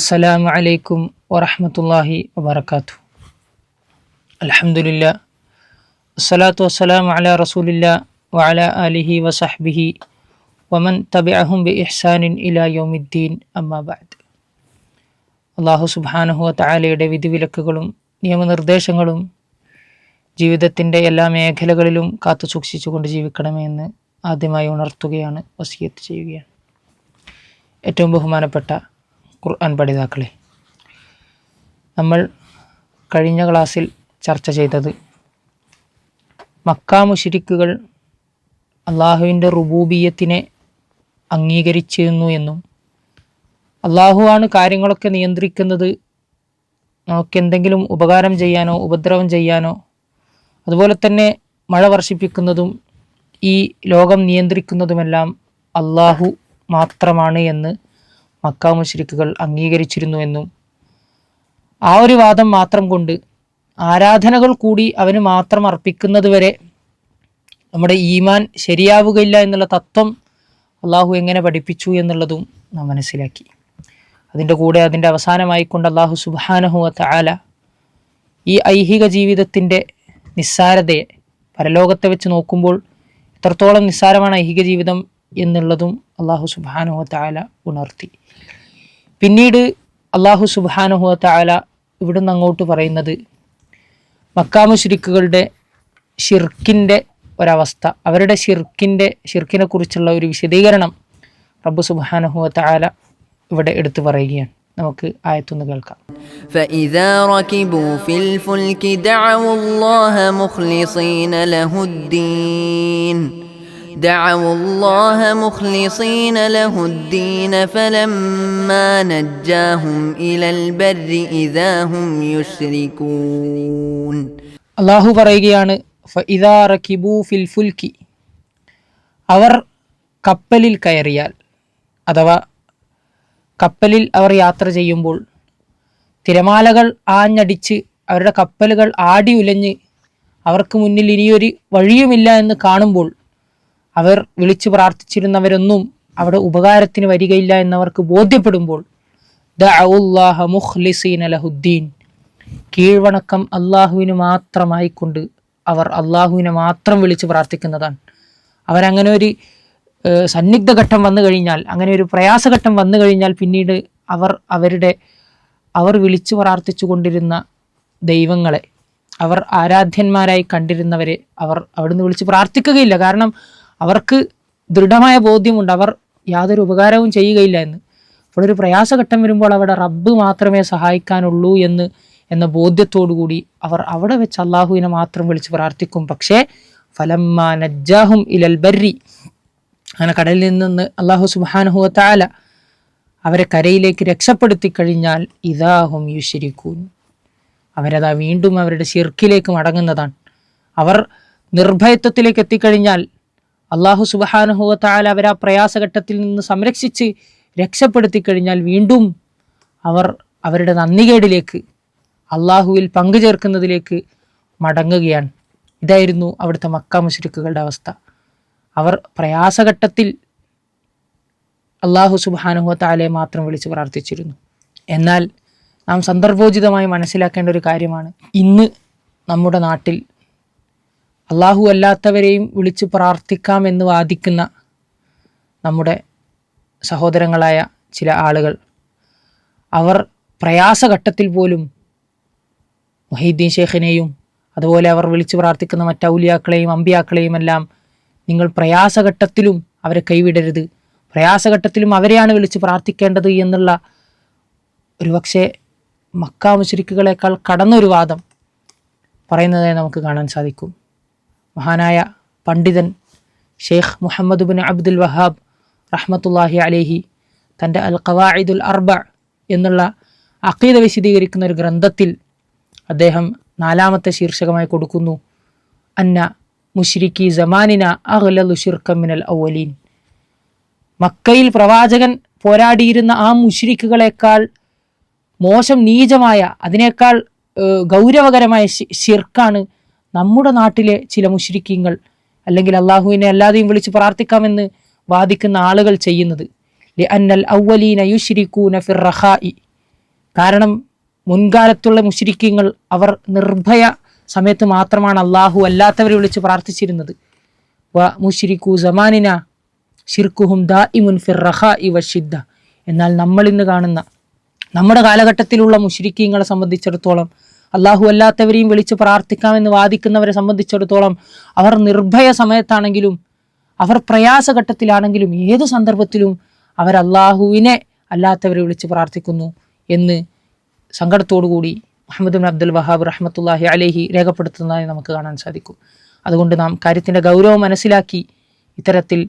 അസ്സലാമു അലൈക്കും വറഹമത്തല്ലാഹി വബർക്കാത്തു അലഹമുല്ല അസ്സലാത്തു വസ്സലാം അല റസൂലില്ല വഅല അലിഹി വസഹ്ബിഹി വമൻ തബിഅഹും ബി ഇഹ്സാനിൻ ഇലാ യോമിദ്ദീൻ. അമ്മാബാദ് അള്ളാഹു സുബാനഹു താലയുടെ വിധിവിലക്കുകളും നിയമനിർദ്ദേശങ്ങളും ജീവിതത്തിന്റെ എല്ലാ മേഖലകളിലും കാത്തു സൂക്ഷിച്ചുകൊണ്ട് ജീവിക്കണമെന്ന് ആദ്യമായി ഉണർത്തുകയാണ് വസീയത്ത് ചെയ്യുകയാണ്. ഏറ്റവും ബഹുമാനപ്പെട്ട ഖുർആൻ പഠിതാക്കളെ നമ്മൾ കഴിഞ്ഞ ക്ലാസ്സിൽ ചർച്ച ചെയ്തത് മക്കാ മുഷിരിക്കുകൾ അള്ളാഹുവിന്റെ റുബൂബിയത്തിനെ അംഗീകരിച്ചിരുന്നു എന്നും അള്ളാഹുവാണ് കാര്യങ്ങളൊക്കെ നിയന്ത്രിക്കുന്നത് നമുക്ക് എന്തെങ്കിലും ഉപകാരം ചെയ്യാനോ ഉപദ്രവം ചെയ്യാനോ അതുപോലെ തന്നെ മഴ വർഷിപ്പിക്കുന്നതും ഈ ലോകം നിയന്ത്രിക്കുന്നതുമെല്ലാം അള്ളാഹു മാത്രമാണ് എന്ന് മക്ക മുശ്രിക്കുകൾ അംഗീകരിച്ചിരുന്നു എന്നും. ആ ഒരു വാദം മാത്രം കൊണ്ട് ആരാധനകൾ കൂടി അവന് മാത്രം അർപ്പിക്കുന്നത് വരെ നമ്മുടെ ഈമാൻ ശരിയാവുകയില്ല എന്നുള്ള തത്വം അള്ളാഹു എങ്ങനെ പഠിപ്പിച്ചു എന്നുള്ളതും നാം മനസ്സിലാക്കി. അതിന്റെ കൂടെ അതിന്റെ അവസാനമായിക്കൊണ്ട് അള്ളാഹു സുബാനഹുവ ആല ഈ ഐഹിക ജീവിതത്തിന്റെ നിസ്സാരതയെ പരലോകത്തെ വെച്ച് നോക്കുമ്പോൾ എത്രത്തോളം നിസ്സാരമാണ് ഐഹിക ജീവിതം എന്നുള്ളതും അള്ളാഹു സുബാനുഹ താല ഉണർത്തി. പിന്നീട് അള്ളാഹു സുബാനുഹ താല ഇവിടുന്ന് അങ്ങോട്ട് പറയുന്നത് മക്കാമുശ്രിക്കുകളുടെ ഷിർക്കിൻ്റെ ഒരവസ്ഥ അവരുടെ ഷിർക്കിൻ്റെ ഷിർക്കിനെ കുറിച്ചുള്ള ഒരു വിശദീകരണം റബ്ബു സുബാനുഹുവ താല ഇവിടെ എടുത്തു പറയുകയാണ് നമുക്ക് ആയത്തൊന്ന് കേൾക്കാം فإذا ركبوا في الفلك دعوا الله مخلصين له الدين دعوا الله مخلصين له الدين فلما نجاهم إلى البر إذا هم يشركون അള്ളാഹു പറയുകയാണ് ഫഇദാ റക്കിബു ഫിൽ ഫുൽക്കി അവർ കപ്പലിൽ കയറിയാൽ അഥവാ കപ്പലിൽ അവർ യാത്ര ചെയ്യുമ്പോൾ തിരമാലകൾ ആഞ്ഞടിച്ച് അവരുടെ കപ്പലുകൾ ആടി ഉലഞ്ഞ് അവർക്ക് മുന്നിൽ ഇനിയൊരു വഴിയുമില്ല എന്ന് കാണുമ്പോൾ അവർ വിളിച്ചു പ്രാർത്ഥിച്ചിരുന്നവരൊന്നും അവിടെ ഉപകാരത്തിന് വരികയില്ല എന്നവർക്ക് ബോധ്യപ്പെടുമ്പോൾ മുഖ്ലിസീന ലഹുദ്ദീൻ. കീഴ്വണക്കം അള്ളാഹുവിന് മാത്രമായിക്കൊണ്ട് അവർ അള്ളാഹുവിനെ മാത്രം വിളിച്ച് പ്രാർത്ഥിക്കുന്നതാണ്. അവരങ്ങനെ ഒരു സന്നിഗ്ധഘട്ടം സന്നിഗ്ധ ഘട്ടം വന്നു കഴിഞ്ഞാൽ അങ്ങനെ ഒരു പ്രയാസഘട്ടം വന്നു കഴിഞ്ഞാൽ പിന്നീട് അവർ അവരുടെ അവർ വിളിച്ചു പ്രാർത്ഥിച്ചു കൊണ്ടിരുന്ന ദൈവങ്ങളെ അവർ ആരാധ്യന്മാരായി കണ്ടിരുന്നവരെ അവർ അവിടുന്ന് വിളിച്ച് പ്രാർത്ഥിക്കുകയില്ല. കാരണം അവർക്ക് ദൃഢമായ ബോധ്യമുണ്ട്. അവർ യാതൊരു ഉപകാരവും ചെയ്യുകയില്ല എന്ന്. അപ്പോൾ ഒരു പ്രയാസഘട്ടം വരുമ്പോൾ അവിടെ റബ്ബ് മാത്രമേ സഹായിക്കാനുള്ളൂ എന്ന് എന്ന ബോധ്യത്തോടു കൂടി അവർ അവിടെ വെച്ച് അള്ളാഹുവിനെ മാത്രം വിളിച്ച് പ്രാർത്ഥിക്കും. പക്ഷേ ഫലമ്മ നജ്ജാഹും ഇലൽ ബർരി. അങ്ങനെ കടലിൽ നിന്ന് അള്ളാഹു സുബാനുഹുവ താല അവരെ കരയിലേക്ക് രക്ഷപ്പെടുത്തി കഴിഞ്ഞാൽ ഇതാഹും യുശരിക്കൂൻ അവരതാ വീണ്ടും അവരുടെ ശിർക്കിലേക്ക് മടങ്ങുന്നതാണ്. അവർ നിർഭയത്വത്തിലേക്ക് എത്തിക്കഴിഞ്ഞാൽ അള്ളാഹു സുബഹാനുഹുവ അവർ ആ പ്രയാസഘട്ടത്തിൽ നിന്ന് സംരക്ഷിച്ച് രക്ഷപ്പെടുത്തി കഴിഞ്ഞാൽ വീണ്ടും അവർ അവരുടെ നന്ദികേടിലേക്ക് അള്ളാഹുവിൽ പങ്കുചേർക്കുന്നതിലേക്ക് മടങ്ങുകയാണ്. ഇതായിരുന്നു അവിടുത്തെ മക്ക മുശ്രിക്കുകളുടെ അവസ്ഥ. അവർ പ്രയാസഘട്ടത്തിൽ അള്ളാഹു സുബാനുഹു താലയെ മാത്രം വിളിച്ച് പ്രാർത്ഥിച്ചിരുന്നു. എന്നാൽ നാം സന്ദർഭോചിതമായി മനസ്സിലാക്കേണ്ട ഒരു കാര്യമാണ്. ഇന്ന് നമ്മുടെ നാട്ടിൽ അള്ളാഹു അല്ലാത്തവരെയും വിളിച്ച് പ്രാർത്ഥിക്കാമെന്ന് വാദിക്കുന്ന നമ്മുടെ സഹോദരങ്ങളായ ചില ആളുകൾ അവർ പ്രയാസഘട്ടത്തിൽ പോലും മൊഹീദ്ദീൻ ഷേഖിനെയും അതുപോലെ അവർ വിളിച്ചു പ്രാർത്ഥിക്കുന്ന മറ്റ് ഔലിയാക്കളെയും അമ്പിയാക്കളെയും എല്ലാം നിങ്ങൾ പ്രയാസഘട്ടത്തിലും അവരെ കൈവിടരുത്. പ്രയാസഘട്ടത്തിലും അവരെയാണ് വിളിച്ച് പ്രാർത്ഥിക്കേണ്ടത് എന്നുള്ള ഒരുപക്ഷെ മക്ക മുശരിക്കുകളെക്കാൾ കടന്നൊരു വാദം പറയുന്നതായി നമുക്ക് കാണാൻ സാധിക്കും. മഹാനായ പണ്ഡിതൻ Sheikh Muhammad bin Abdul Wahhab റഹ്മത്തുല്ലാഹി അലേഹി തന്റെ അൽ ഖവായിദുൽ അർബ എന്നുള്ള അഖീദ വിശദീകരിക്കുന്ന ഒരു ഗ്രന്ഥത്തിൽ അദ്ദേഹം നാലാമത്തെ ശീർഷകമായി കൊടുക്കുന്നു. അന്ന മുഷ്രിഖി ജമാനിന അഹ്ലു ഷിർക്കമിനൽ ഔവലീൻ മക്കയിൽ പ്രവാചകൻ പോരാടിയിരുന്ന ആ മുഷിരിക്കുകളെക്കാൾ മോശം നീചമായ അതിനേക്കാൾ ഗൗരവകരമായ ഷിർക്കാണ് നമ്മുടെ നാട്ടിലെ ചില മുഷ്രിക്കീങ്ങൾ അല്ലെങ്കിൽ അള്ളാഹുവിനെ അല്ലാതെയും വിളിച്ച് പ്രാർത്ഥിക്കാമെന്ന് വാദിക്കുന്ന ആളുകൾ ചെയ്യുന്നത്. കാരണം മുൻകാലത്തുള്ള മുഷിരിക്കീങ്ങൾ അവർ നിർഭയ സമയത്ത് മാത്രമാണ് അള്ളാഹു അല്ലാത്തവരെ വിളിച്ച് പ്രാർത്ഥിച്ചിരുന്നത്. വ എന്നാൽ നമ്മൾ ഇന്ന് കാണുന്ന നമ്മുടെ കാലഘട്ടത്തിലുള്ള മുഷിരിക്കീങ്ങളെ സംബന്ധിച്ചിടത്തോളം അള്ളാഹു അല്ലാത്തവരെയും വിളിച്ച് പ്രാർത്ഥിക്കാമെന്ന് വാദിക്കുന്നവരെ സംബന്ധിച്ചിടത്തോളം അവർ നിർഭയ സമയത്താണെങ്കിലും അവർ പ്രയാസഘട്ടത്തിലാണെങ്കിലും ഏത് സന്ദർഭത്തിലും അവർ അള്ളാഹുവിനെ അല്ലാത്തവരെ വിളിച്ച് പ്രാർത്ഥിക്കുന്നു എന്ന് സങ്കടത്തോടുകൂടി മുഹമ്മദ് ബിൻ അബ്ദുൽ വഹാബ് റഹ്മത്തുല്ലാഹി അലേഹി രേഖപ്പെടുത്തുന്നതായി നമുക്ക് കാണാൻ സാധിക്കും. അതുകൊണ്ട് നാം കാര്യത്തിന്റെ ഗൗരവം മനസ്സിലാക്കി ഇത്തരത്തിൽ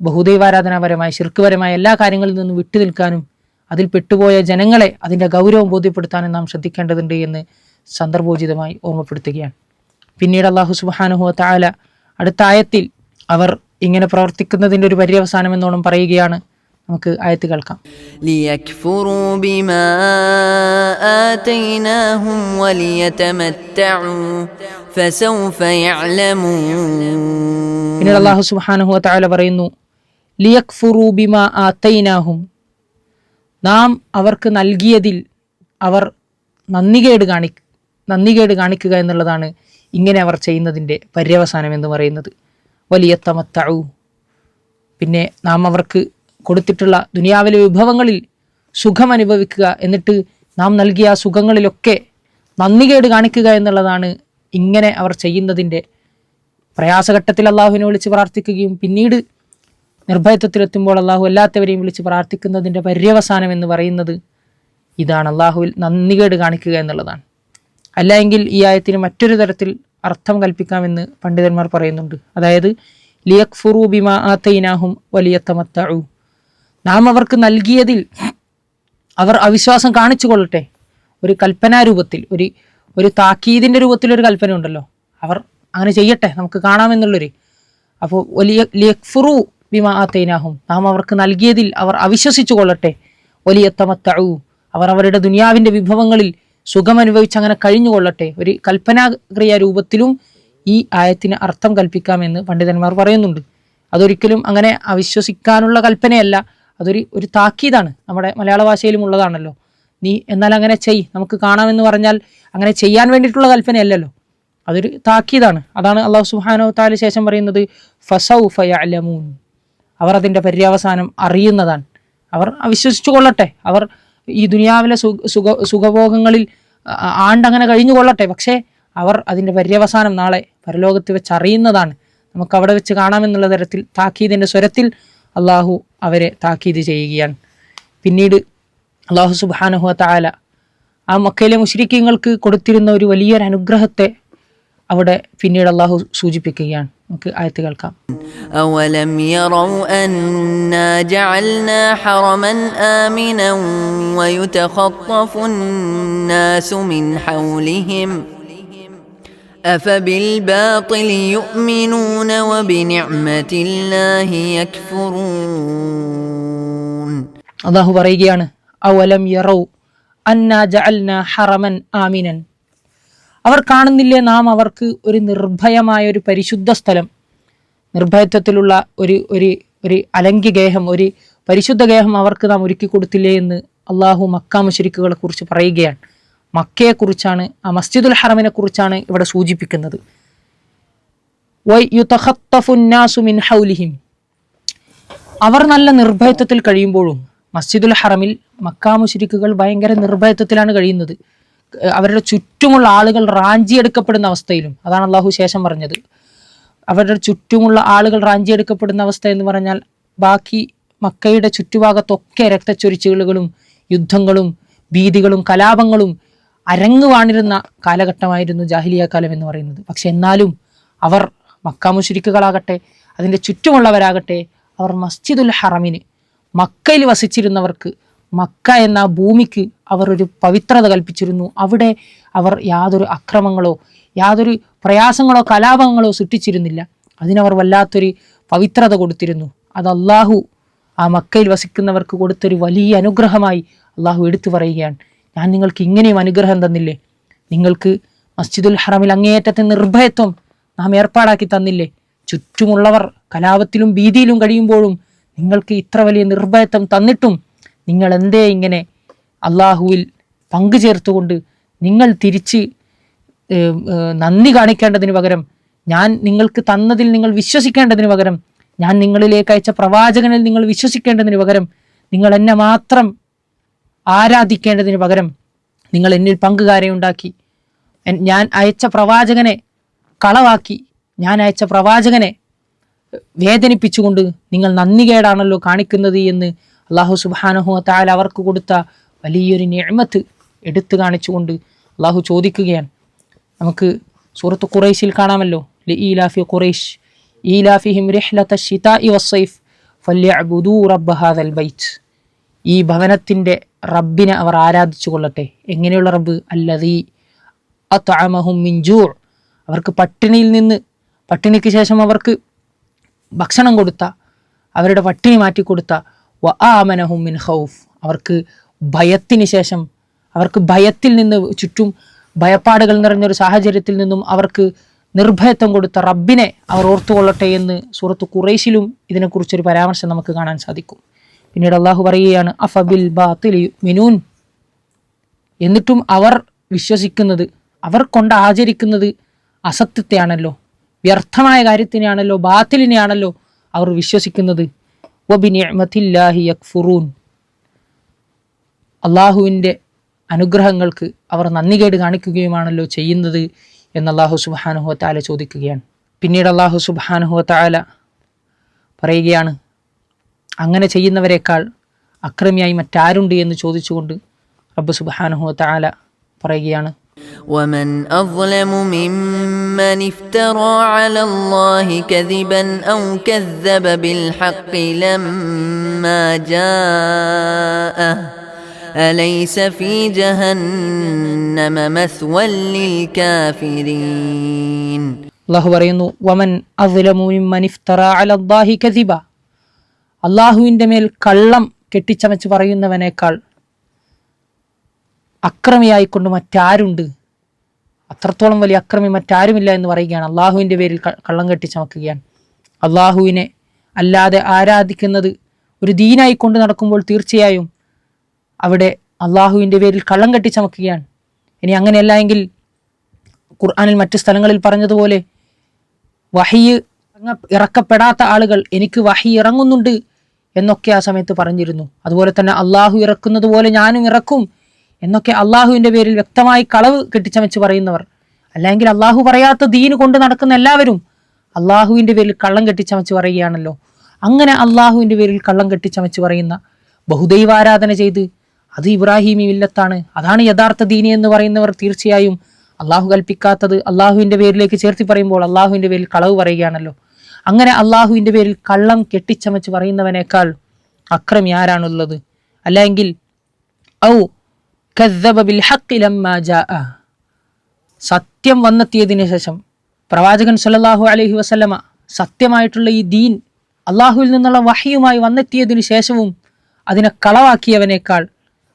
ബഹുദൈവാരാധനാപരമായ ശിർക്കുപരമായ എല്ലാ കാര്യങ്ങളിൽ നിന്നും വിട്ടു നിൽക്കാനും അതിൽ പെട്ടുപോയ ജനങ്ങളെ അതിന്റെ ഗൗരവം ബോധ്യപ്പെടുത്താനും നാം ശ്രദ്ധിക്കേണ്ടതുണ്ട് എന്ന് സന്ദർഭോചിതമായി ഓർമ്മപ്പെടുത്തുകയാണ്. പിന്നീട് അള്ളാഹു സുബാനുഹു താല അടുത്ത ആയത്തിൽ അവർ ഇങ്ങനെ പ്രവർത്തിക്കുന്നതിന്റെ ഒരു പര്യവസാനം എന്നോണം പറയുകയാണ്. നമുക്ക് ആയത്ത് കേൾക്കാം. പിന്നീട് അള്ളാഹു സുബാനുഹു താല പറയുന്നു ലിയക് ഫുറൂബിമ തൈനാഹും നാം അവർക്ക് നൽകിയതിൽ അവർ നന്ദികേട് കാണി നന്ദികേട് കാണിക്കുക എന്നുള്ളതാണ് ഇങ്ങനെ അവർ ചെയ്യുന്നതിന്റെ പര്യവസാനം എന്ന് പറയുന്നത്. വലിയ തമത്തഴു പിന്നെ നാം അവർക്ക് കൊടുത്തിട്ടുള്ള ദുനിയാവിലെ വിഭവങ്ങളിൽ സുഖം അനുഭവിക്കുക എന്നിട്ട് നാം നൽകിയ ആ സുഖങ്ങളിലൊക്കെ നന്ദികേട് കാണിക്കുക എന്നുള്ളതാണ് ഇങ്ങനെ അവർ ചെയ്യുന്നതിന്റെ പ്രയാസഘട്ടത്തിൽ അള്ളാഹുവിനെ വിളിച്ച് പ്രാർത്ഥിക്കുകയും പിന്നീട് നിർഭയത്വത്തിലെത്തുമ്പോൾ അള്ളാഹു എല്ലാത്തവരെയും വിളിച്ച് പ്രാർത്ഥിക്കുന്നതിന്റെ പര്യവസാനം എന്ന് പറയുന്നത് ഇതാണ്. അള്ളാഹുവിൽ നന്ദികേട് കാണിക്കുക എന്നുള്ളതാണ്. അല്ലെങ്കിൽ ഈ ആയത്തിന് മറ്റൊരു തരത്തിൽ അർത്ഥം കൽപ്പിക്കാമെന്ന് പണ്ഡിതന്മാർ പറയുന്നുണ്ട്. അതായത് ലിയക് ഫുറു ബിമ ആത്തൈനാഹും വലിയ തമത്തഴു നാം അവർക്ക് നൽകിയതിൽ അവർ അവിശ്വാസം കാണിച്ചു കൊള്ളട്ടെ ഒരു കൽപ്പനാരൂപത്തിൽ ഒരു ഒരു താക്കീതിന്റെ രൂപത്തിലൊരു കൽപ്പന ഉണ്ടല്ലോ അവർ അങ്ങനെ ചെയ്യട്ടെ നമുക്ക് കാണാമെന്നുള്ളൊരു. അപ്പോൾ വലിയ ലിയക്ഫുറു ബിമ ആത്തൈനാഹും നാം അവർക്ക് നൽകിയതിൽ അവർ അവിശ്വസിച്ചു കൊള്ളട്ടെ. വലിയ തമത്തഴു അവർ അവരുടെ ദുനിയാവിന്റെ വിഭവങ്ങളിൽ സുഖം അനുഭവിച്ച് അങ്ങനെ കഴിഞ്ഞു കൊള്ളട്ടെ. ഒരു കൽപ്പനാക്രിയ രൂപത്തിലും ഈ ആയത്തിന് അർത്ഥം കൽപ്പിക്കാമെന്ന് പണ്ഡിതന്മാർ പറയുന്നുണ്ട്. അതൊരിക്കലും അങ്ങനെ അവിശ്വസിക്കാനുള്ള കൽപ്പനയല്ല. അതൊരു ഒരു താക്കീതാണ്. നമ്മുടെ മലയാള ഭാഷയിലും ഉള്ളതാണല്ലോ. നീ എന്നാൽ അങ്ങനെ ചെയ്. നമുക്ക് കാണാമെന്ന് പറഞ്ഞാൽ അങ്ങനെ ചെയ്യാൻ വേണ്ടിയിട്ടുള്ള കൽപ്പനയല്ലല്ലോ. അതൊരു താക്കീതാണ്. അതാണ് അള്ളാഹു സുഹാനോ താൽ ശേഷം പറയുന്നത് ഫസൗ ഫയലമൂൻ അവർ അതിന്റെ പര്യവസാനം അറിയുന്നതാണ്. അവർ അവിശ്വസിച്ചു കൊള്ളട്ടെ. അവർ ഈ ദുനിയാവിലെ സുഖ സുഖ സുഖഭോഗങ്ങളിൽ ആണ്ടങ്ങനെ കഴിഞ്ഞു കൊള്ളട്ടെ. പക്ഷേ അവർ അതിന്റെ പര്യവസാനം നാളെ പരലോകത്ത് വെച്ച് അറിയുന്നതാണ്. നമുക്ക് അവിടെ വെച്ച് കാണാമെന്നുള്ള തരത്തിൽ താക്കീതിന്റെ സ്വരത്തിൽ അള്ളാഹു അവരെ താക്കീത് ചെയ്യുകയാണ്. പിന്നീട് അള്ളാഹു സുബാനുഹ താല ആ മക്കയിലെ മുഷ്രിക്കങ്ങൾക്ക് കൊടുത്തിരുന്ന ഒരു വലിയൊരു അനുഗ്രഹത്തെ അവിടെ പിന്നീട് അള്ളാഹു സൂചിപ്പിക്കുകയാണ് നമുക്ക് ആയത്ത് കേൾക്കാം أولم يروا أنا جعلنا حرما آمنا ويتخطف الناس من حولهم أفبالباطل يؤمنون وبنعمة الله يكفرون അള്ളാഹു പറയുകയാണ് അവലം യറൗ അന്ന ജഅൽന ഹറമൻ ആമിനൻ അവർ കാണുന്നില്ലേ നാം അവർക്ക് ഒരു നിർഭയമായ ഒരു പരിശുദ്ധ സ്ഥലം. നിർഭയത്വത്തിലുള്ള ഒരു ഒരു ഒരു അലങ്ക്യ ഗേഹം ഒരു പരിശുദ്ധ ഗേഹം അവർക്ക് നാം ഒരുക്കി കൊടുത്തില്ലേ എന്ന് അള്ളാഹു മക്ക മുഷരിക്കുകളെ കുറിച്ച് പറയുകയാണ്. മക്കയെക്കുറിച്ചാണ് ആ മസ്ജിദുൽ ഹറമിനെ കുറിച്ചാണ് ഇവിടെ സൂചിപ്പിക്കുന്നത്. അവർ നല്ല നിർഭയത്വത്തിൽ കഴിയുമ്പോഴും മസ്ജിദുൽ ഹറമിൽ മക്കാമുശിരിക്കുകൾ ഭയങ്കര നിർഭയത്വത്തിലാണ് കഴിയുന്നത്. അവരുടെ ചുറ്റുമുള്ള ആളുകൾ റാഞ്ചിയെടുക്കപ്പെടുന്ന അവസ്ഥയിലും അതാണ് അള്ളാഹു ശേഷം പറഞ്ഞത്. അവരുടെ ചുറ്റുമുള്ള ആളുകൾ റാഞ്ചിയെടുക്കപ്പെടുന്ന അവസ്ഥ എന്ന് പറഞ്ഞാൽ ബാക്കി മക്കയുടെ ചുറ്റുഭാഗത്തൊക്കെ രക്തച്ചൊരിച്ചുകളുകളും യുദ്ധങ്ങളും ഭീതികളും കലാപങ്ങളും അരങ്ങുവാണിരുന്ന കാലഘട്ടമായിരുന്നു ജാഹിലിയ കാലം എന്ന് പറയുന്നത്. പക്ഷെ എന്നാലും അവർ മക്കാമുശുരിക്കുകളാകട്ടെ അതിന്റെ ചുറ്റുമുള്ളവരാകട്ടെ അവർ മസ്ജിദുൽ ഹറമിന് മക്കയിൽ വസിച്ചിരുന്നവർക്ക് മക്ക എന്ന ഭൂമിക്ക് അവർ ഒരു പവിത്രത കൽപ്പിച്ചിരുന്നു. അവിടെ അവർ യാതൊരു അക്രമങ്ങളോ യാതൊരു പ്രയാസങ്ങളോ കലാപങ്ങളോ സൃഷ്ടിച്ചിരുന്നില്ല. അതിനവർ വല്ലാത്തൊരു പവിത്രത കൊടുത്തിരുന്നു. അത് അള്ളാഹു ആ മക്കയിൽ വസിക്കുന്നവർക്ക് കൊടുത്തൊരു വലിയ അനുഗ്രഹമായി അള്ളാഹു എടുത്തു പറയുകയാണ്. ഞാൻ നിങ്ങൾക്ക് ഇങ്ങനെയും അനുഗ്രഹം തന്നില്ലേ? നിങ്ങൾക്ക് മസ്ജിദുൽ ഹറമിൽ അങ്ങേയറ്റത്തെ നിർഭയത്വം നാം ഏർപ്പാടാക്കി തന്നില്ലേ? ചുറ്റുമുള്ളവർ കലാപത്തിലും ഭീതിയിലും കഴിയുമ്പോഴും നിങ്ങൾക്ക് ഇത്ര വലിയ നിർഭയത്വം തന്നിട്ടും നിങ്ങൾ എന്തേ ഇങ്ങനെ അള്ളാഹുവിൽ പങ്കു ചേർത്തുകൊണ്ട് നിങ്ങൾ തിരിച്ച് നന്ദി കാണിക്കേണ്ടതിന് പകരം ഞാൻ നിങ്ങൾക്ക് തന്നതിൽ നിങ്ങൾ വിശ്വസിക്കേണ്ടതിന് പകരം ഞാൻ നിങ്ങളിലേക്ക് അയച്ച പ്രവാചകനിൽ നിങ്ങൾ വിശ്വസിക്കേണ്ടതിന് പകരം നിങ്ങൾ എന്നെ മാത്രം ആരാധിക്കേണ്ടതിന് പകരം നിങ്ങൾ എന്നിൽ പങ്കുകാരെ ഉണ്ടാക്കി. ഞാൻ അയച്ച പ്രവാചകനെ കളവാക്കി ഞാൻ അയച്ച പ്രവാചകനെ വേദനിപ്പിച്ചുകൊണ്ട് നിങ്ങൾ നന്ദികേടാണല്ലോ കാണിക്കുന്നത് എന്ന് അള്ളാഹു സുബാനഹു താല അവർക്ക് കൊടുത്ത വലിയൊരു നിയമത്ത് എടുത്തു കാണിച്ചുകൊണ്ട് അള്ളാഹു ചോദിക്കുകയാണ്. നമുക്ക് സൂറത്ത് ഖുറൈശിൽ കാണാമല്ലോ. ലാഫി ഖുറൈഷ് റിഹ്ലത ഷിതാഇ വസ്സൈഫ്. ഫല്യഅ്ബുദൂ റബ്ബ ഹാദൽ ഈ ഭവനത്തിന്റെ റബ്ബിനെ അവർ ആരാധിച്ചു കൊള്ളട്ടെ. എങ്ങനെയുള്ള റബ്ബ്? അല്ലതീ ജൂ അവർക്ക് പട്ടിണിയിൽ നിന്ന് പട്ടിണിക്ക് ശേഷം അവർക്ക് ഭക്ഷണം കൊടുത്ത അവരുടെ പട്ടിണി മാറ്റിക്കൊടുത്ത ആമനഹും മിൻ ഖൗഫ്. അവർക്ക് ഭയത്തിന് ശേഷം അവർക്ക് ഭയത്തിൽ നിന്ന് ചുറ്റും ഭയപ്പാടുകൾ നിറഞ്ഞൊരു സാഹചര്യത്തിൽ നിന്നും അവർക്ക് നിർഭയത്വം കൊടുത്ത റബ്ബിനെ അവർ ഓർത്തുകൊള്ളട്ടെ എന്ന് സൂറത്ത് കുറേശിലും ഇതിനെക്കുറിച്ചൊരു പരാമർശം നമുക്ക് കാണാൻ സാധിക്കും. പിന്നീട് അള്ളാഹു പറയുകയാണ് അഫബിൽ മിനൂൻ എന്നിട്ടും അവർ വിശ്വസിക്കുന്നത് അവർ കൊണ്ട് ആചരിക്കുന്നത് അസത്യത്തെയാണല്ലോ വ്യർത്ഥമായ കാര്യത്തിനെയാണല്ലോ ബാത്തിലിനെയാണല്ലോ അവർ വിശ്വസിക്കുന്നത്. വബിനിഅ്മത്തില്ലാഹി യക്ഫുറൂൻ. അള്ളാഹുവിന്റെ അനുഗ്രഹങ്ങൾക്ക് അവർ നന്ദികേട് കാണിക്കുകയുമാണല്ലോ ചെയ്യുന്നത് എന്ന് അള്ളാഹു സുബാനുഹുവത്താല താല ചോദിക്കുകയാണ്. പിന്നീട് അള്ളാഹു സുബാനുഹുവത്താല താല പറയുകയാണ് അങ്ങനെ ചെയ്യുന്നവരെക്കാൾ അക്രമിയായി മറ്റാരുണ്ട്? എന്ന് ചോദിച്ചുകൊണ്ട് റബ്ബ് സുബാനുഹുവത്താല താല പറയുകയാണ് ومن أظلم ممن افترى على الله كذبا أو كذب بالحق لما جاءه أليس في جهنم مثوى للكافرين അള്ളാഹു പറയുന്നു വമൻ അഫ്തറ അലല്ലാഹി കദിബ അള്ളാഹുവിൻ്റെ മേൽ കള്ളം കെട്ടിച്ചമച്ച് പറയുന്നവനേക്കാൾ അക്രമിയായിക്കൊണ്ട് മറ്റാരുണ്ട്? അത്രത്തോളം വലിയ അക്രമി മറ്റാരുമില്ല എന്ന് പറയുകയാണ്. അള്ളാഹുവിന്റെ പേരിൽ കള്ളം കെട്ടി ചമക്കുകയാണ്. അള്ളാഹുവിനെ അല്ലാതെ ആരാധിക്കുന്നത് ഒരു ദീനായി കൊണ്ട് നടക്കുമ്പോൾ തീർച്ചയായും അവിടെ അള്ളാഹുവിന്റെ പേരിൽ കള്ളം കെട്ടി ചമക്കുകയാണ്. ഇനി അങ്ങനെയല്ല എങ്കിൽ ഖുർആാനിൽ മറ്റു സ്ഥലങ്ങളിൽ പറഞ്ഞതുപോലെ വഹിയ് ഇറക്കപ്പെടാത്ത ആളുകൾ എനിക്ക് വഹി ഇറങ്ങുന്നുണ്ട് എന്നൊക്കെ ആ സമയത്ത് പറഞ്ഞിരുന്നു. അതുപോലെ തന്നെ അള്ളാഹു ഇറക്കുന്നത് പോലെ ഞാനും ഇറക്കും എന്നൊക്കെ അള്ളാഹുവിന്റെ പേരിൽ വ്യക്തമായി കളവ് കെട്ടിച്ചമച്ച് പറയുന്നവർ. അല്ലെങ്കിൽ അള്ളാഹു പറയാത്ത ദീന് കൊണ്ട് നടക്കുന്ന എല്ലാവരും അള്ളാഹുവിന്റെ പേരിൽ കള്ളം കെട്ടിച്ചമച്ച് പറയുകയാണല്ലോ. അങ്ങനെ അള്ളാഹുവിന്റെ പേരിൽ കള്ളം കെട്ടിച്ചമച്ച് പറയുന്ന ബഹുദൈവാരാധന ചെയ്ത് അത് ഇബ്രാഹിമി ഇല്ലത്താണ് അതാണ് യഥാർത്ഥ ദീനി എന്ന് പറയുന്നവർ തീർച്ചയായും അള്ളാഹു കൽപ്പിക്കാത്തത് അള്ളാഹുവിന്റെ പേരിലേക്ക് ചേർത്തി പറയുമ്പോൾ അള്ളാഹുവിന്റെ പേരിൽ കളവ് പറയുകയാണല്ലോ. അങ്ങനെ അള്ളാഹുവിന്റെ പേരിൽ കള്ളം കെട്ടിച്ചമച്ച് പറയുന്നവനേക്കാൾ അക്രമി ആരാണുള്ളത്? അല്ലെങ്കിൽ ഔ സത്യം വന്നെത്തിയതിനു ശേഷം പ്രവാചകൻ സല്ലല്ലാഹു അലഹി വസല്ലമ സത്യമായിട്ടുള്ള ഈ ദീൻ അള്ളാഹുവിൽ നിന്നുള്ള വഹിയുമായി വന്നെത്തിയതിനു ശേഷവും അതിനെ കളവാക്കിയവനേക്കാൾ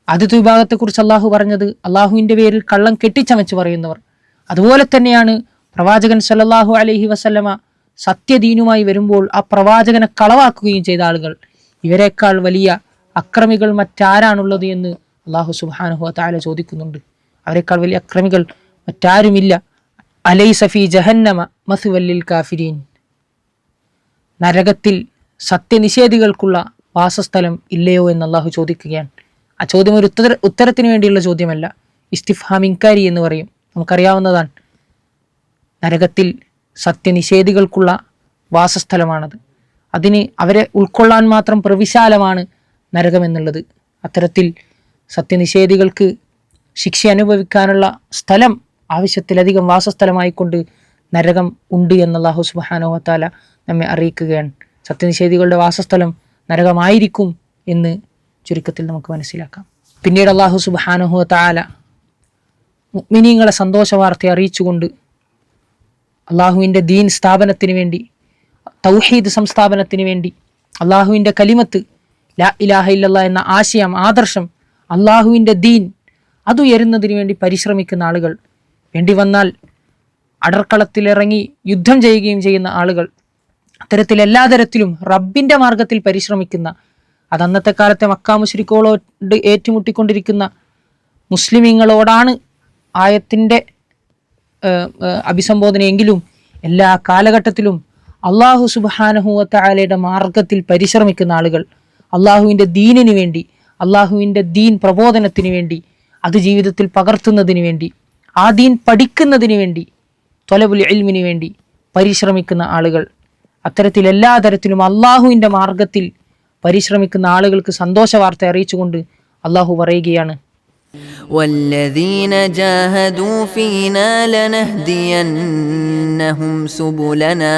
ആദ്യത്തെ വിഭാഗത്തെക്കുറിച്ച് അള്ളാഹു പറഞ്ഞത് അള്ളാഹുവിന്റെ പേരിൽ കള്ളം കെട്ടിച്ചമച്ച് പറയുന്നവർ. അതുപോലെ തന്നെയാണ് പ്രവാചകൻ സല്ലല്ലാഹു അലഹി വസല്ലമ സത്യദീനുമായി വരുമ്പോൾ ആ പ്രവാചകനെ കളവാക്കുകയും ചെയ്ത ആളുകൾ. ഇവരെക്കാൾ വലിയ അക്രമികൾ മറ്റാരാണുള്ളത് എന്ന് അള്ളാഹു സുബാനുഹു താല ചോദിക്കുന്നുണ്ട്. അവരെക്കാൾ വലിയ അക്രമികൾ മറ്റാരുമില്ല. അലൈ സഫി ജഹന്നമ മസുവല്ലിൽ കാഫിരീൻ. നരകത്തിൽ സത്യനിഷേധികൾക്കുള്ള വാസസ്ഥലം ഇല്ലയോ എന്ന് അള്ളാഹു ചോദിക്കുകയാണ്. ആ ചോദ്യം ഒരു ഉത്തര ഉത്തരത്തിന് വേണ്ടിയുള്ള ചോദ്യമല്ല. ഇസ്തിഫാമിൻകാരി എന്ന് പറയും. നമുക്കറിയാവുന്നതാണ്. നരകത്തിൽ സത്യനിഷേധികൾക്കുള്ള വാസസ്ഥലമാണത്. അതിന് അവരെ ഉൾക്കൊള്ളാൻ മാത്രം പ്രവിശാലമാണ് നരകമെന്നുള്ളത്. അത്തരത്തിൽ സത്യനിഷേധികൾക്ക് ശിക്ഷ അനുഭവിക്കാനുള്ള സ്ഥലം ആവശ്യത്തിലധികം വാസസ്ഥലമായിക്കൊണ്ട് നരകം ഉണ്ട് എന്ന് അല്ലാഹു സുബ്ഹാനഹു വതാല നമ്മെ അറിയിക്കുകയാണ്. സത്യനിഷേധികളുടെ വാസസ്ഥലം നരകമായിരിക്കും എന്ന് ചുരുക്കത്തിൽ നമുക്ക് മനസ്സിലാക്കാം. പിന്നീട് അള്ളാഹു സുബ്ഹാനഹു വതാല മുഅ്മിനീങ്ങളെ സന്തോഷ വാർത്ത അറിയിച്ചുകൊണ്ട് അള്ളാഹുവിന്റെ ദീൻ സ്ഥാപനത്തിന് വേണ്ടി തൗഹീദ് സംസ്ഥാപനത്തിന് വേണ്ടി അള്ളാഹുവിന്റെ കലിമത്ത് ലാ ഇലാഹ ഇല്ലല്ല എന്ന ആശയം ആദർശം അള്ളാഹുവിന്റെ ദീൻ അതുയരുന്നതിന് വേണ്ടി പരിശ്രമിക്കുന്ന ആളുകൾ. വേണ്ടി വന്നാൽ അടർക്കളത്തിലിറങ്ങി യുദ്ധം ചെയ്യുകയും ചെയ്യുന്ന ആളുകൾ. അത്തരത്തിൽ എല്ലാ തരത്തിലും റബ്ബിന്റെ മാർഗത്തിൽ പരിശ്രമിക്കുന്ന അത് അന്നത്തെ കാലത്തെ മക്കാമുശ്രിക്കോളോട് ഏറ്റുമുട്ടിക്കൊണ്ടിരിക്കുന്ന മുസ്ലിമീങ്ങളോടാണ് ആയത്തിന്റെ അഭിസംബോധനയെങ്കിലും എല്ലാ കാലഘട്ടത്തിലും അള്ളാഹു സുബാനഹുവത്തായാലയുടെ മാർഗത്തിൽ പരിശ്രമിക്കുന്ന ആളുകൾ. അള്ളാഹുവിന്റെ ദീനിന് വേണ്ടി അള്ളാഹുവിൻ്റെ ദീൻ പ്രബോധനത്തിന് വേണ്ടി അത് ജീവിതത്തിൽ പകർത്തുന്നതിന് വേണ്ടി ആ ദീൻ പഠിക്കുന്നതിന് വേണ്ടി തൊലബുൽ ഇൽമിന് വേണ്ടി പരിശ്രമിക്കുന്ന ആളുകൾ അത്തരത്തിൽ എല്ലാ തരത്തിലും അള്ളാഹുവിൻ്റെ മാർഗത്തിൽ പരിശ്രമിക്കുന്ന ആളുകൾക്ക് സന്തോഷ വാർത്ത അറിയിച്ചുകൊണ്ട് അള്ളാഹു പറയുകയാണ് والذين جاهدوا فينا لنهدينهم سبلنا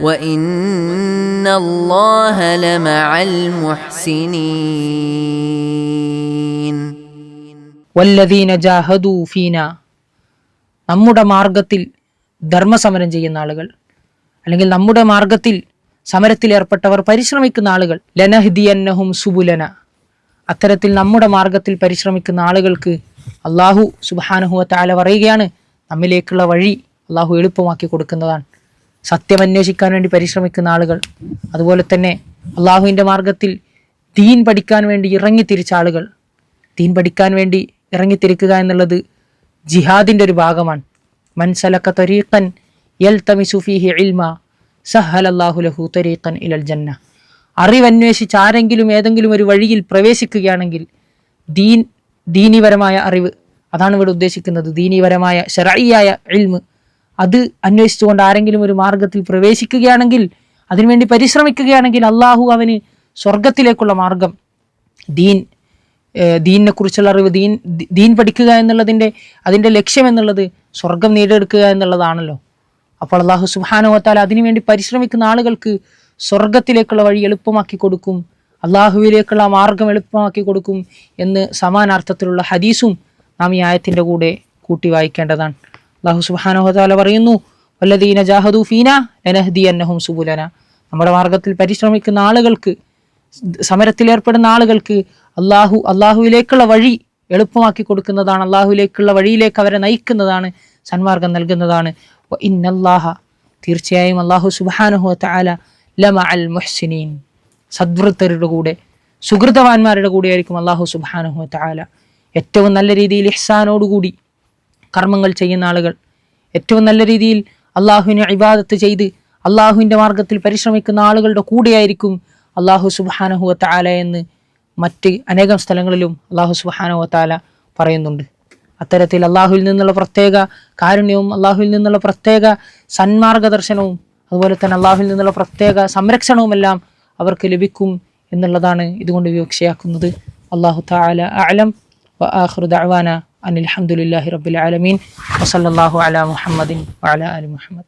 وإن الله لمع المحسنين വല്ലദീന ജാഹദു ഫീന നമ്മുടെ മാർഗത്തിൽ ധർമ്മസമരം ചെയ്യുന്ന ആളുകൾ അല്ലെങ്കിൽ നമ്മുടെ മാർഗത്തിൽ സമരത്തിൽ ഏർപ്പെട്ടവർ പരിശ്രമിക്കുന്ന ആളുകൾ ലനഹ്ദിയന്നഹും സുബുലന അത്തരത്തിൽ നമ്മുടെ മാർഗത്തിൽ പരിശ്രമിക്കുന്ന ആളുകൾക്ക് അള്ളാഹു സുബാനുഹുവ താല പറയുകയാണ് നമ്മിലേക്കുള്ള വഴി അള്ളാഹു എളുപ്പമാക്കി കൊടുക്കുന്നതാണ് സത്യം അന്വേഷിക്കാൻ വേണ്ടി പരിശ്രമിക്കുന്ന ആളുകൾ. അതുപോലെ തന്നെ അള്ളാഹുവിന്റെ മാർഗത്തിൽ തീൻ പഠിക്കാൻ വേണ്ടി ഇറങ്ങിത്തിരിച്ച ആളുകൾ. തീൻ പഠിക്കാൻ വേണ്ടി ഇറങ്ങിത്തിരിക്കുക എന്നുള്ളത് ജിഹാദിന്റെ ഒരു ഭാഗമാണ്. മൻസലക്ക തരീഖൻ എൽ ഫീഹി ഇൽമ അള്ളാഹു ലഹു തരീഖൻ ഇലൽ ജന്ന. അറിവന്വേഷിച്ച് ആരെങ്കിലും ഏതെങ്കിലും ഒരു വഴിയിൽ പ്രവേശിക്കുകയാണെങ്കിൽ ദീൻ ദീനീപരമായ അറിവ്. അതാണ് ഇവിടെ ഉദ്ദേശിക്കുന്നത്. ദീനീപരമായ ഷറയ്യായ ഇൽമ് അത് അന്വേഷിച്ചുകൊണ്ട് ആരെങ്കിലും ഒരു മാർഗത്തിൽ പ്രവേശിക്കുകയാണെങ്കിൽ അതിനുവേണ്ടി പരിശ്രമിക്കുകയാണെങ്കിൽ അള്ളാഹു അവന് സ്വർഗത്തിലേക്കുള്ള മാർഗം. ദീൻ ദീനിനെ കുറിച്ചുള്ള അറിവ് ദീൻ ദീൻ പഠിക്കുക എന്നുള്ളതിന്റെ അതിന്റെ ലക്ഷ്യം എന്നുള്ളത് സ്വർഗം നേടിയെടുക്കുക എന്നുള്ളതാണല്ലോ. അപ്പോൾ അള്ളാഹു സുബാനുവത്താൽ അതിനുവേണ്ടി പരിശ്രമിക്കുന്ന ആളുകൾക്ക് സ്വർഗത്തിലേക്കുള്ള വഴി എളുപ്പമാക്കി കൊടുക്കും അള്ളാഹുവിലേക്കുള്ള മാർഗം എളുപ്പമാക്കി കൊടുക്കും എന്ന് സമാനാർത്ഥത്തിലുള്ള ഹദീസും നാം ഈ ആയത്തിന്റെ കൂടെ കൂട്ടി വായിക്കേണ്ടതാണ്. അള്ളാഹു സുബാനുവത്താല പറയുന്നു വല്ലദീന ജാഹദു ഫീന എനഹദി അന്നഹും സുബുലന. നമ്മുടെ മാർഗത്തിൽ പരിശ്രമിക്കുന്ന ആളുകൾക്ക് സമരത്തിൽ ഏർപ്പെടുന്ന ആളുകൾക്ക് അള്ളാഹു അള്ളാഹുവിലേക്കുള്ള വഴി എളുപ്പമാക്കി കൊടുക്കുന്നതാണ് അള്ളാഹുവിലേക്കുള്ള വഴിയിലേക്ക് അവരെ നയിക്കുന്നതാണ് സന്മാർഗം നൽകുന്നതാണ്. ഇന്നല്ലാഹ തീർച്ചയായും അള്ളാഹു സുബാനുഹു താല ലമ അൽ മുഹ്സിനീൻ. സദ്വൃത്തരുടെ കൂടെ സുഹൃതവാന്മാരുടെ കൂടെയായിരിക്കും അള്ളാഹു സുബാനുഹു താല ഏറ്റവും നല്ല രീതിയിൽ ഇഹ്സാനോടുകൂടി കർമ്മങ്ങൾ ചെയ്യുന്ന ആളുകൾ. ഏറ്റവും നല്ല രീതിയിൽ അള്ളാഹുവിനെ ഇബാദത്ത് ചെയ്ത് അള്ളാഹുവിന്റെ മാർഗത്തിൽ പരിശ്രമിക്കുന്ന ആളുകളുടെ കൂടെയായിരിക്കും അള്ളാഹു സുബാനഹു താല എന്ന് മറ്റ് അനേകം സ്ഥലങ്ങളിലും അള്ളാഹു സുബാനഹു താല പറയുന്നുണ്ട്. അത്തരത്തിൽ അള്ളാഹുവിൽ നിന്നുള്ള പ്രത്യേക കാരുണ്യവും അള്ളാഹുവിൽ നിന്നുള്ള പ്രത്യേക സന്മാർഗദർശനവും അതുപോലെ തന്നെ അള്ളാഹുവിൽ നിന്നുള്ള പ്രത്യേക സംരക്ഷണവുമെല്ലാം അവർക്ക് ലഭിക്കും എന്നുള്ളതാണ് ഇതുകൊണ്ട് വിവക്ഷയാക്കുന്നത്. അള്ളാഹു താല അലം. വ ആഹ്റുദാന أن الحمد لله رب العالمين وصلى الله على محمد وعلى آل محمد